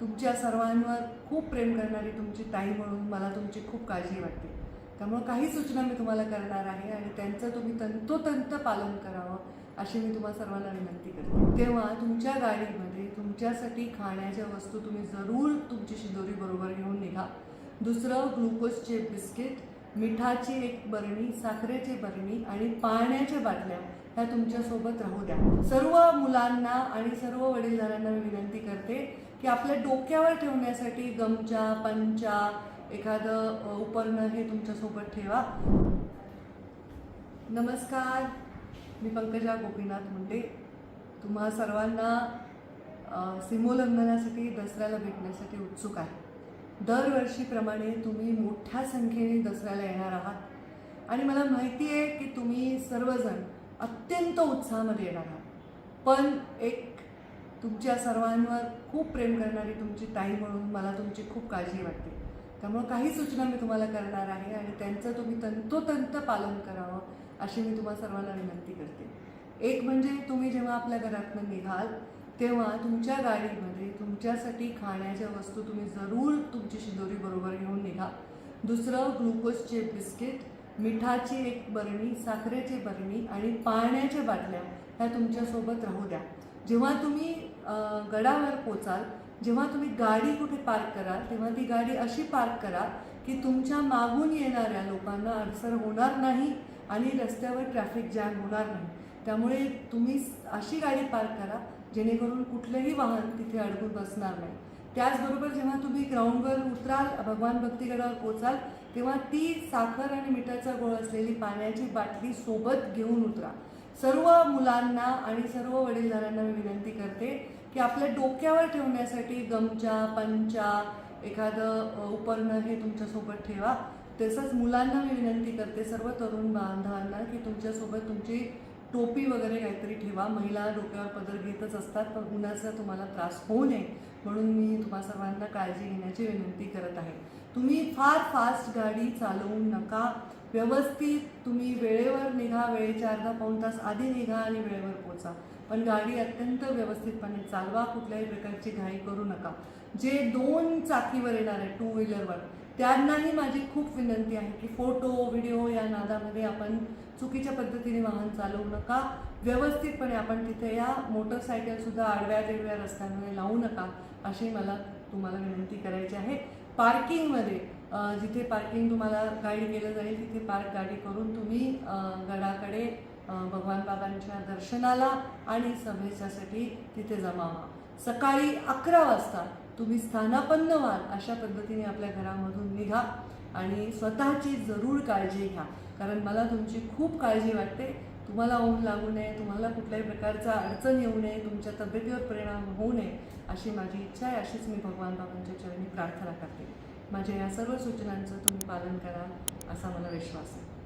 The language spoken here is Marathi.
तुमच्या सर्वांवर खूप प्रेम करणारी तुमची ताई म्हणून मला तुमची खूप काळजी वाटते. त्यामुळं काही सूचना मी तुम्हाला करणार आहे आणि त्यांचं तुम्ही तंतोतंत पालन करावं अशी मी तुम्हाला सर्वांना विनंती करते. तेव्हा तुमच्या गाडीमध्ये तुमच्यासाठी खाण्याच्या वस्तू तुम्ही जरूर तुमची शिदोरी बरोबर घेऊन निघा. दुसरं ग्लुकोजचे बिस्किट मिठाची एक बरणी साखरेची बरणी आणि पाण्याच्या बाटल्या ह्या तुमच्यासोबत राहू द्या. सर्व मुलांना आणि सर्व वडीलधाऱ्यांना मी विनंती करते की आपल्या डोक्यावर ठेवण्यासाठी गमचा पंचा एखादं उपकरण उपरणं हे तुमच्यासोबत ठेवा. नमस्कार मी पंकजा गोपीनाथ मुंडे. तुम्हा सर्वांना सिमोल्लंघनासाठी दसऱ्याला भेटण्यासाठी उत्सुक आहे. दरवर्षीप्रमाणे तुम्ही मोठ्या संख्येने दसऱ्याला येणार आहात. आणि मला माहिती आहे की तुम्ही सर्वजण अत्यंत उत्साहामध्ये येणार आहात. पण एक तुमच्या सर्वांवर खूप प्रेम करणारी तुमची ताई म्हणून मला तुमची खूप काळजी वाटते. त्यामुळं काही सूचना मी तुम्हाला करणार आहे आणि त्यांचं तुम्ही तंतोतंत पालन करावं अशी मी तुम्हा सर्वांना विनंती करते. एक म्हणजे तुम्ही जेव्हा आपल्या घरातनं निघाल तेव्हा तुमच्या गाडीमध्ये तुमच्यासाठी खाण्याच्या वस्तू तुम्ही जरूर तुमची शिदोरी बरोबर घेऊन निघा. दुसरं ग्लुकोजचे बिस्किट मिठाची एक बरणी साखरेची बरणी आणि पाण्याच्या बाटल्या ह्या तुमच्यासोबत राहू द्या. जेव्हा तुम्ही गडावर पोचाल जेव्हा तुम्ही गाडी कुठे पार्क कराल तेव्हा ती गाडी अशी पार्क करा की तुमच्या मागून येणाऱ्या लोकांना अडसर होणार नाही आणि रस्त्यावर ट्रॅफिक जॅम होणार नाही. त्यामुळे तुम्ही अशी गाडी पार्क करा जेणेकरून कुठलंही वाहन तिथे अडकून बसणार नाही. त्याचबरोबर जेव्हा तुम्ही ग्राउंडवर उतराल भगवान भक्तीगडावर पोचाल तेव्हा ती साखर आणि मिठाचा गोळ असलेली पाण्याची बाटली सोबत घेऊन उतरा. सर्व मुलांना आणि सर्व वडीलधाऱ्यांना मी विनंती करते की आपल्या डोक्यावर ठेवण्यासाठी गमचा पंचा एखादं अ, उपरणं हे तुमच्यासोबत ठेवा. तसंच मुलांना मी विनंती करते सर्व तरुण बांधवांना की तुमच्यासोबत तुमची टोपी वगैरे काहीतरी ठेवा. महिला डोक्यावर पदर घेतच असतात पण उन्हाचा तुम्हाला त्रास होऊ नये म्हणून मी तुम्हा सर्वांना काळजी घेण्याची विनंती करत आहे. तुम्ही फार फास्ट गाडी चालवू नका. व्यवस्थित तुम्ही वेळेवर निघा वेळेच्या अर्धा पाऊण तास आधी निघा आणि वेळेवर पोचा. पण गाडी अत्यंत व्यवस्थितपणे चालवा कुठल्याही प्रकारची घाई करू नका. जे दोन चाकीवर येणार आहे टू व्हीलरवर त्यांनाही माझी खूप विनंती आहे की फोटो व्हिडिओ या नादामध्ये आपण चुकीच्या पद्धतीने वाहन चालवू नका. व्यवस्थितपणे आपण तिथे या मोटरसायकलसुद्धा आडव्या तिडव्या रस्त्यांमध्ये लावू नका अशी मला तुम्हाला विनंती करायची आहे. पार्किंगमध्ये जिथे पार्किंग तुम्हाला गाईड केलं जाईल तिथे पार्क गाडी करून तुम्ही गडाकडे भगवान बाबांच्या दर्शनाला आणि सभेच्यासाठी तिथे जमावा. सकाळी अकरा वाजता तुम्ही स्थानापन्न व्हाल अशा पद्धतीने आपल्या घरामधून निघा आणि स्वतःची जरूर काळजी घ्या. कारण मला तुमची खूप काळजी वाटते. तुम्हाला ऊन लागू नये तुम्हाला कुठल्याही प्रकारचा अडचण येऊ नये तुमच्या तब्येतीवर परिणाम होऊ नये अशी माझी इच्छा आहे. अशीच मी भगवान बाबांच्या चरणी प्रार्थना करते. माझ्या या सर्व सूचनांचं तुम्ही पालन करा असा मला विश्वास आहे.